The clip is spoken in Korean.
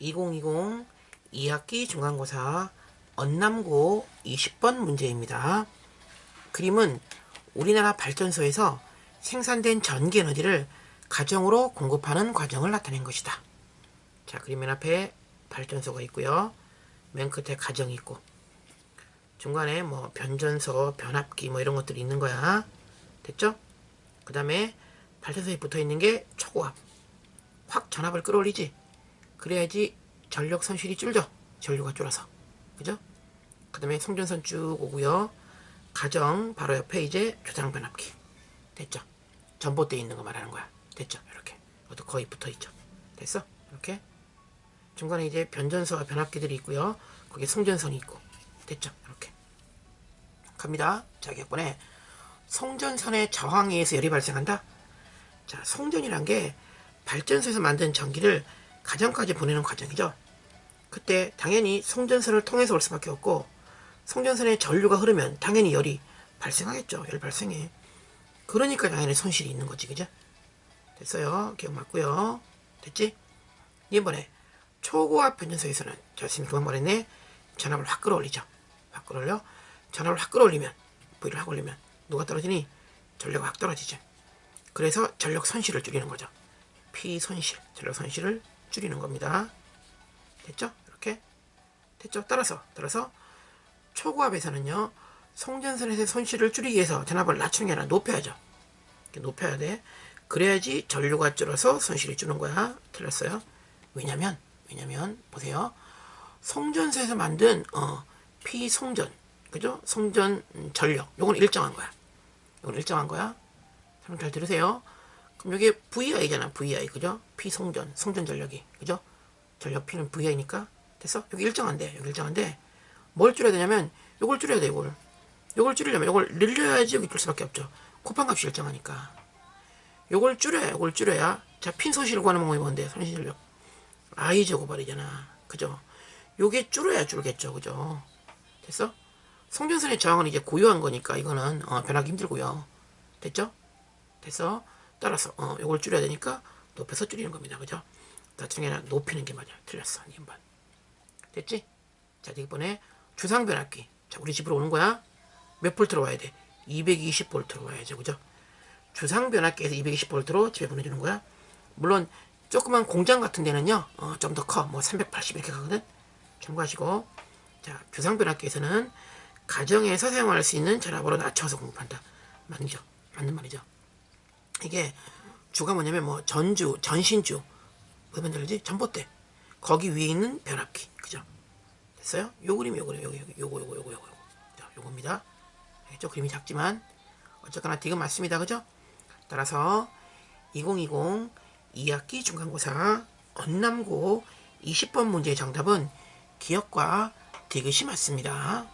2020 2학기 중간고사 언남고 20번 문제입니다. 그림은 우리나라 발전소에서 생산된 전기 에너지를 가정으로 공급하는 과정을 나타낸 것이다. 자, 그림 맨 앞에 발전소가 있고요. 맨 끝에 가정이 있고 중간에 뭐 변전소, 변압기 뭐 이런 것들이 있는 거야. 됐죠? 그 다음에 발전소에 붙어 있는 게 초고압. 확 전압을 끌어올리지. 그래야지 전력 손실이 줄죠. 전류가 줄어서. 그죠? 그 다음에 송전선 쭉 오고요. 가정 바로 옆에 이제 조장 변압기. 됐죠? 전봇대 있는 거 말하는 거야. 됐죠? 이렇게. 이것도 거의 붙어 있죠. 됐어? 이렇게. 중간에 이제 변전소와 변압기들이 있고요. 거기에 송전선이 있고. 됐죠? 이렇게. 갑니다. 자, 격번에 송전선의 저항에 의해서 열이 발생한다. 자, 송전이란 게 발전소에서 만든 전기를 가정까지 보내는 과정이죠. 그때 당연히 송전선을 통해서 올 수밖에 없고 송전선에 전류가 흐르면 당연히 열이 발생하겠죠. 열 발생해. 그러니까 당연히 손실이 있는 거지, 그죠? 됐어요. 기억 맞고요. 됐지? 이번에 초고압 변전소에서는 자, 지금 그만 말했네. 전압을 확 끌어올리죠. 확 끌어올려. 전압을 확 끌어올리면 V를 확 올리면 누가 떨어지니? 전력이 확 떨어지죠. 그래서 전력 손실을 줄이는 거죠. P 손실, 전력 손실을 줄이는 겁니다. 됐죠? 이렇게 됐죠? 따라서 따라서 초고압에서는요 송전선에서의 손실을 줄이기 위해서 전압을 낮추는 게 아니라 높여야죠. 높여야 돼. 그래야지 전류가 줄어서 손실이 주는 거야. 틀렸어요. 왜냐면 왜냐면 보세요. 송전소에서 만든 어, 피송전 그죠? 송전 음, 전력 요건 일정한 거야. 요건 일정한 거야. 참잘 들으세요. 그럼 여기 VI잖아. VI 그죠? 피송전 송전 전력이 그죠? 전력 P는 VI니까 됐어? 여기 일정한데 여기 일정한데 뭘 줄여야 되냐면 요걸 줄여야 돼 요걸 요걸 줄이려면 요걸 늘려야지 여기 줄 수밖에 없죠. 곱한 값이 일정하니까 요걸 줄여야 요걸 줄여야 자핀 손실을 구하는 방법이 뭔데 손실 전력 I 제곱발이잖아 그죠? 요게 줄어야 줄겠죠 그죠? 됐어? 송전선의 저항은 이제 고유한 거니까 이거는 어, 변하기 힘들고요. 됐죠? 됐어? 따라서 어, 요걸 줄여야 되니까 높여서 줄이는 겁니다. 그죠? 나중에 는 높이는 게 맞아. 틀렸어. 2번. 됐지? 자, 이번에 주상 변압기. 자, 우리 집으로 오는 거야. 몇 볼트로 와야 돼? 220볼트로 와야죠. 그죠? 주상 변압기에서 220볼트로 집에 보내주는 거야. 물론 조그만 공장 같은 데는요. 어, 좀 더 커. 뭐 380 이렇게 가거든. 참고하시고. 자, 주상 변압기에서는 가정에서 사용할 수 있는 전압으로 낮춰서 공급한다. 맞죠? 맞는 말이죠. 이게 주가 뭐냐면 뭐 전주, 전신주, 무슨 말인지 전봇대. 거기 위에 있는 변압기. 그죠? 됐어요? 요 그림, 요 그림, 요거, 요거, 요거, 요거, 요거. 자, 요겁니다. 알겠죠? 그림이 작지만 어쨌거나 디귿 맞습니다. 그죠? 따라서 2020 2학기 중간고사 언남고 20번 문제의 정답은 기억과 디귿이 맞습니다.